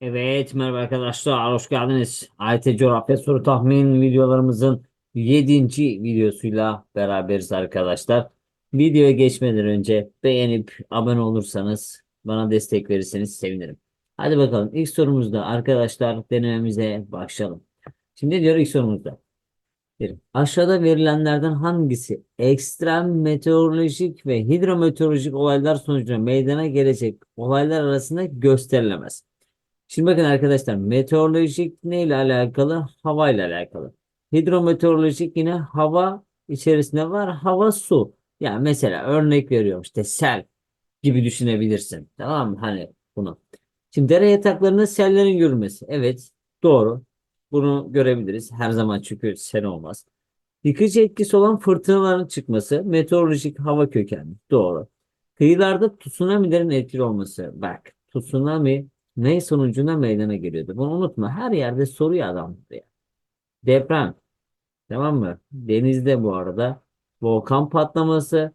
Evet merhaba arkadaşlar hoş geldiniz. AYT Coğrafya Soru Tahmin videolarımızın 7. videosuyla beraberiz arkadaşlar. Videoya geçmeden önce beğenip abone olursanız bana destek verirseniz sevinirim. Hadi bakalım ilk sorumuzda arkadaşlar denememize başlayalım. Şimdi diyor ilk sorumuzda? Bir, Aşağıda verilenlerden hangisi ekstrem meteorolojik ve hidrometeorolojik olaylar sonucunda meydana gelecek olaylar arasında gösterilemez? Şimdi bakın arkadaşlar meteorolojik ne ile alakalı? Hava ile alakalı. Hidrometeorolojik yine hava içerisinde var. Hava su. Yani mesela örnek veriyorum işte sel gibi düşünebilirsin. Tamam mı? Hani bunu. Şimdi dere yataklarında sellerin görülmesi. Evet doğru. Bunu görebiliriz. Her zaman çünkü sel olmaz. Yıkıcı etkisi olan fırtınaların çıkması. Meteorolojik hava kökenli. Doğru. Kıyılarda tsunamilerin etkili olması. Bak tsunami ne sonucunda meydana geliyordu. Bunu unutma. Her yerde soruyor adam buraya. Deprem. Tamam mı? Denizde bu arada volkan patlaması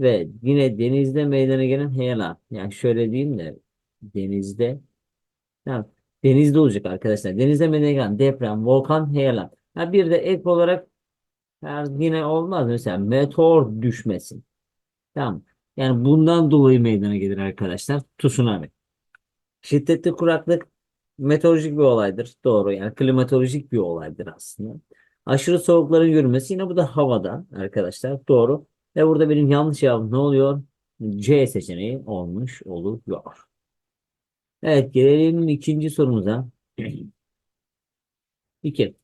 ve yine denizde meydana gelen heyelan. Yani şöyle diyeyim de denizde tamam. Denizde olacak arkadaşlar. Denizde meydana gelen deprem, volkan, heyelan. Ha bir de ek olarak her yine olmaz. Mesela meteor düşmesi. Tamam. Yani bundan dolayı meydana gelir arkadaşlar. Tsunami. Şiddetli kuraklık meteorolojik bir olaydır. Doğru yani klimatolojik bir olaydır aslında. Aşırı soğukların görülmesi yine bu da havada arkadaşlar. Doğru. Ve burada benim yanlış cevabım ne oluyor? C seçeneği olmuş oluyor. Evet gelelim ikinci sorumuza. 2.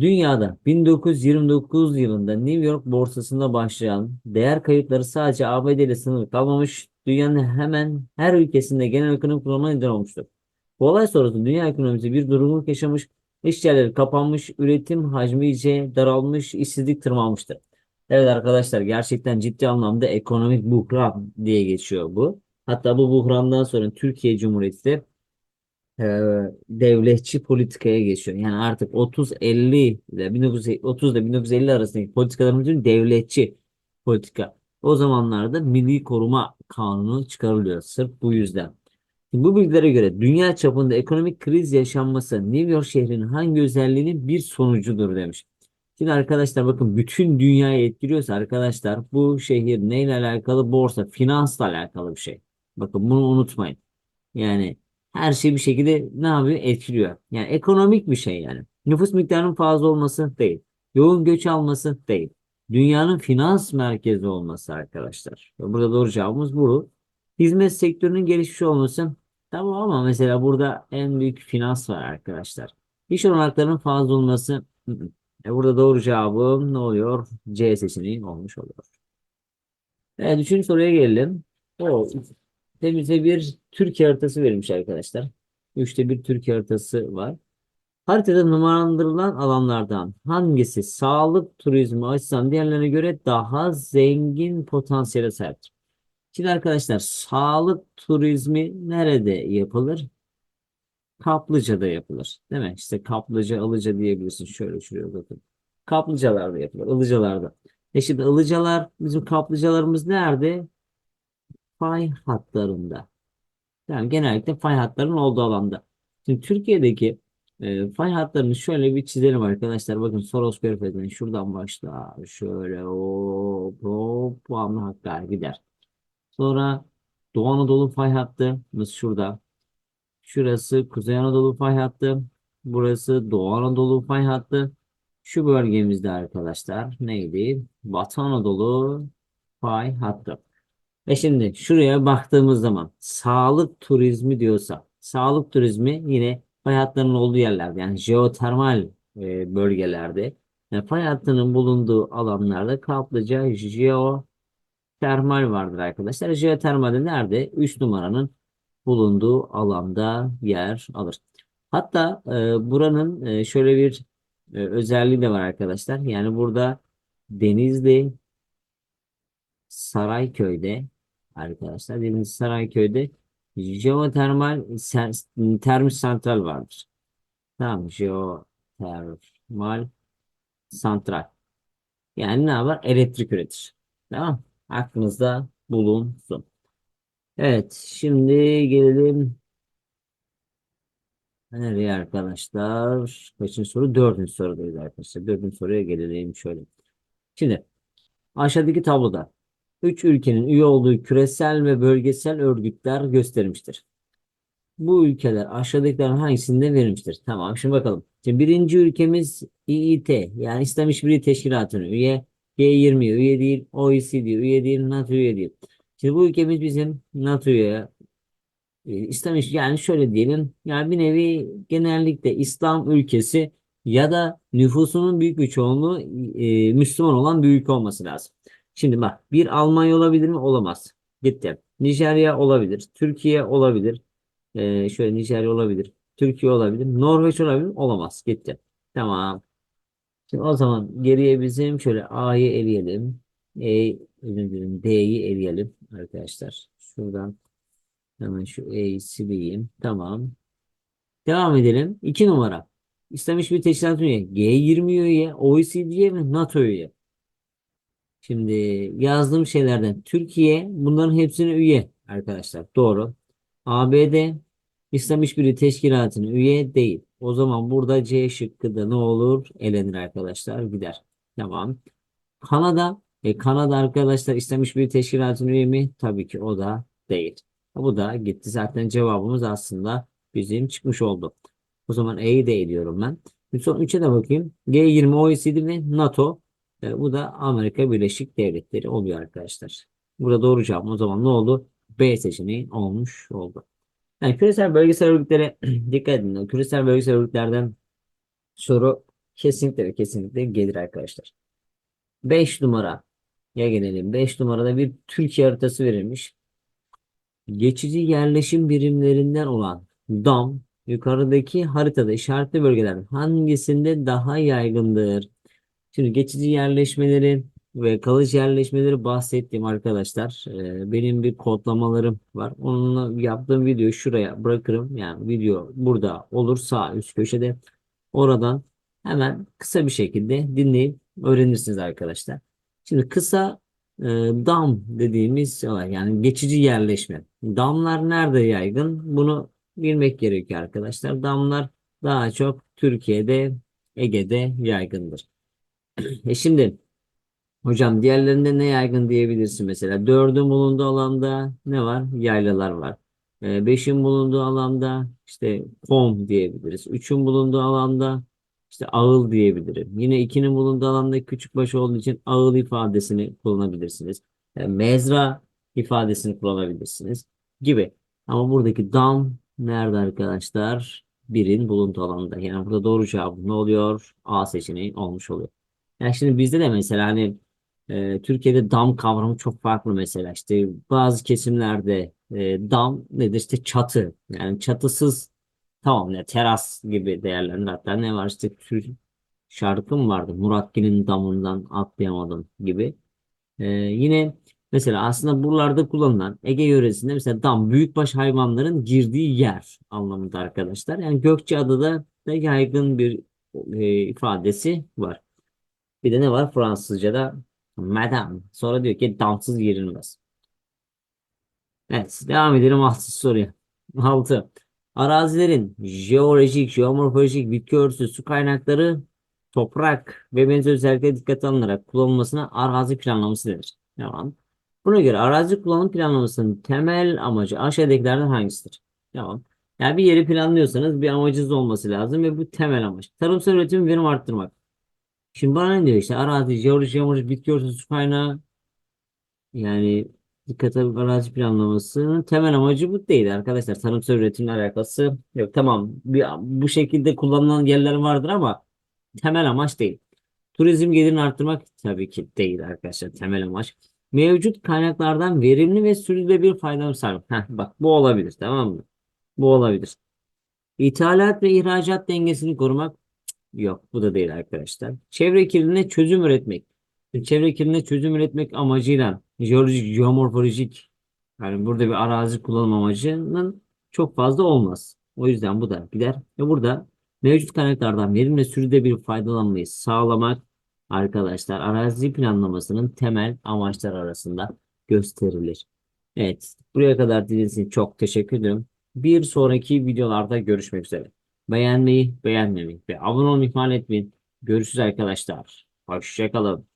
Dünyada 1929 yılında New York borsasında başlayan değer kayıpları sadece ABD ile sınırlı kalmamış, dünyanın hemen her ülkesinde genel ekonomik duruma neden olmuştur. Bu olay sonrası dünya ekonomisi bir durgunluk yaşamış, iş yerleri kapanmış, üretim hacmi iyice daralmış, işsizlik tırmanmıştır. Evet arkadaşlar gerçekten ciddi anlamda ekonomik buhran diye geçiyor bu. Hatta bu buhrandan sonra Türkiye Cumhuriyeti de devletçi politikaya geçiyor. Yani artık 30-50 ile 1930 ile 1950 arasındaki politikalarımızın devletçi politika. O zamanlarda Milli Koruma Kanunu çıkarılıyor sırf bu yüzden. Bu bilgilere göre dünya çapında ekonomik kriz yaşanması New York şehrinin hangi özelliğinin bir sonucudur demiş. Şimdi arkadaşlar bakın bütün dünyayı etkiliyorsa arkadaşlar bu şehir neyle alakalı? Borsa, finansla alakalı bir şey. Bakın bunu unutmayın. Yani her şey bir şekilde ne yapıyor? Etkiliyor. Yani ekonomik bir şey yani. Nüfus miktarının fazla olması değil. Yoğun göç alması değil. Dünyanın finans merkezi olması arkadaşlar. Burada doğru cevabımız bu. Hizmet sektörünün gelişmiş olması tamam ama mesela burada en büyük finans var arkadaşlar. İş olanaklarının fazla olması e burada doğru cevabım ne oluyor? C seçeneği olmuş oluyor. Evet, üçüncü soruya gelelim. O Temize bir Türkiye haritası verilmiş arkadaşlar. Üçte bir Türkiye haritası var. Haritada numaralandırılan alanlardan hangisi sağlık turizmi açısından diğerlerine göre daha zengin potansiyele sahiptir? Şimdi arkadaşlar sağlık turizmi nerede yapılır? Kaplıca'da yapılır. Değil mi? İşte Kaplıca, Ilıca diyebilirsin. Şöyle şuraya bakın. Kaplıcalarda yapılır. Ilıcalarda. E şimdi Ilıcalar, bizim kaplıcalarımız nerede? Fay hatlarında. Yani genellikle fay hatlarının olduğu alanda. Şimdi Türkiye'deki e, fay hatlarını şöyle bir çizelim arkadaşlar. Bakın Soros Körfezi'nin şuradan başla. Şöyle hop hop puanlı hatlar gider. Sonra Doğu Anadolu fay hattımız şurada. Şurası Kuzey Anadolu fay hattı. Burası Doğu Anadolu fay hattı. Şu bölgemizde arkadaşlar neydi? Batı Anadolu fay hattı. Ve şimdi şuraya baktığımız zaman sağlık turizmi diyorsa sağlık turizmi yine fay hatlarının olduğu yerlerde yani jeotermal e, bölgelerde yani fay hattının bulunduğu alanlarda kaplıca jeotermal vardır arkadaşlar. Jeotermalde nerede? 3 numaranın bulunduğu alanda yer alır. Hatta e, buranın e, şöyle bir e, özelliği de var arkadaşlar. Yani burada Denizli Sarayköy'de arkadaşlar. Denizli Sarayköy'de jeotermal ser- termik santral vardır. Tamam jeotermal santral. Yani ne yapar? Elektrik üretir. Tamam. Aklınızda bulunsun. Evet. Şimdi gelelim Nereye arkadaşlar? Kaçıncı soru? Dördüncü sorudayız arkadaşlar. Dördüncü soruya gelelim şöyle. Şimdi aşağıdaki tabloda üç ülkenin üye olduğu küresel ve bölgesel örgütler gösterilmiştir. Bu ülkeler aşağıdakilerin hangisinde verilmiştir? Tamam şimdi bakalım. Şimdi birinci ülkemiz İİT yani İslam İşbirliği Teşkilatı'na üye. G20 üye değil. OECD üye değil. NATO üye değil. Şimdi bu ülkemiz bizim NATO'ya e, İslam iş yani şöyle diyelim yani bir nevi genellikle İslam ülkesi ya da nüfusunun büyük bir çoğunluğu e, Müslüman olan bir ülke olması lazım. Şimdi bak bir Almanya olabilir mi? Olamaz. Gitti. Nijerya olabilir. Türkiye olabilir. E, şöyle Nijerya olabilir. Türkiye olabilir. Norveç olabilir? Olamaz. Gitti. Tamam. Şimdi o zaman geriye bizim şöyle A'yı eleyelim. E, D'yi eleyelim arkadaşlar. Şuradan Hemen şu E'yi sileyim. Tamam. Devam edelim. 2 numara. İslam İşbirliği Teşkilatı üye. G20 üye, OECD'ye ve NATO üye. Şimdi yazdığım şeylerden Türkiye bunların hepsine üye arkadaşlar. Doğru. ABD İslam İşbirliği Teşkilatı'na üye değil. O zaman burada C şıkkı da ne olur? Elenir arkadaşlar. Gider. Tamam. Kanada. E, Kanada arkadaşlar İslam İşbirliği Teşkilatı'nın üye mi? Tabii ki o da değil. Bu da gitti. Zaten cevabımız aslında bizim çıkmış oldu. O zaman E'yi de ediyorum ben. Son 3'e de bakayım. G20, OECD ve NATO. E, bu da Amerika Birleşik Devletleri oluyor arkadaşlar. Burada doğru cevap o zaman ne oldu? B seçeneği olmuş oldu. Yani küresel bölgesel örgütlere dikkat edin. Küresel bölgesel örgütlerden soru kesinlikle ve kesinlikle gelir arkadaşlar. 5 numara ya gelelim. 5 numarada bir Türkiye haritası verilmiş. Geçici yerleşim birimlerinden olan DAM yukarıdaki haritada işaretli bölgeler hangisinde daha yaygındır? Şimdi geçici yerleşmeleri ve kalıcı yerleşmeleri bahsettiğim arkadaşlar. Ee, benim bir kodlamalarım var. Onunla yaptığım videoyu şuraya bırakırım. Yani video burada olur sağ üst köşede. Oradan hemen kısa bir şekilde dinleyip öğrenirsiniz arkadaşlar. Şimdi kısa e, dam dediğimiz olay yani geçici yerleşme. Damlar nerede yaygın? Bunu bilmek gerekiyor arkadaşlar. Damlar daha çok Türkiye'de, Ege'de yaygındır. E şimdi hocam diğerlerinde ne yaygın diyebilirsin mesela. Dördün bulunduğu alanda ne var? Yaylalar var. E, beşin bulunduğu alanda işte kom diyebiliriz. Üçün bulunduğu alanda işte ağıl diyebilirim. Yine ikinin bulunduğu alanda küçük baş olduğu için ağıl ifadesini kullanabilirsiniz. Yani mezra ifadesini kullanabilirsiniz gibi. Ama buradaki dam nerede arkadaşlar? Birin bulunduğu alanda. Yani burada doğru cevap ne oluyor? A seçeneği olmuş oluyor. Yani şimdi bizde de mesela hani e, Türkiye'de dam kavramı çok farklı mesela. İşte bazı kesimlerde e, dam nedir? İşte çatı. Yani çatısız Tamam ne teras gibi değerlendir. Hatta ne var işte tür şarkı mı vardı? Muratgil'in damından atlayamadım gibi. Ee, yine mesela aslında buralarda kullanılan Ege yöresinde mesela dam büyükbaş hayvanların girdiği yer anlamında arkadaşlar. Yani Gökçeada'da da yaygın bir e, ifadesi var. Bir de ne var Fransızca'da? Madame. Sonra diyor ki damsız girilmez. Evet devam edelim altı soruya. Altı. Arazilerin jeolojik, jeomorfolojik, bitki örtüsü, su kaynakları, toprak ve benzeri özelliklere dikkat alınarak kullanılmasına arazi planlaması denir. Tamam. Buna göre arazi kullanım planlamasının temel amacı aşağıdakilerden hangisidir? Tamam. Yani bir yeri planlıyorsanız bir amacınız olması lazım ve bu temel amaç. Tarımsal üretimi verim arttırmak. Şimdi bana ne diyor işte arazi, jeolojik, jeomorfolojik, bitki örtüsü, kaynağı yani Dikkat arazi planlamasının temel amacı bu değil arkadaşlar. Tarımsal üretimle alakası yok. Tamam bir, bu şekilde kullanılan yerler vardır ama temel amaç değil. Turizm gelirini arttırmak tabii ki değil arkadaşlar temel amaç. Mevcut kaynaklardan verimli ve sürdürülebilir faydalı sağlamak. Heh, bak bu olabilir tamam mı? Bu olabilir. İthalat ve ihracat dengesini korumak yok bu da değil arkadaşlar. Çevre kirliliğine çözüm üretmek. Çevre kirliliğine çözüm üretmek amacıyla jeolojik, geomorfolojik yani burada bir arazi kullanım amacının çok fazla olmaz. O yüzden bu da gider. Ve burada mevcut kaynaklardan verimle sürüde bir faydalanmayı sağlamak arkadaşlar arazi planlamasının temel amaçlar arasında gösterilir. Evet, buraya kadar dinlediğiniz için çok teşekkür ederim. Bir sonraki videolarda görüşmek üzere. Beğenmeyi, beğenmemeyi ve abone olmayı ihmal etmeyin. Görüşürüz arkadaşlar. Hoşçakalın.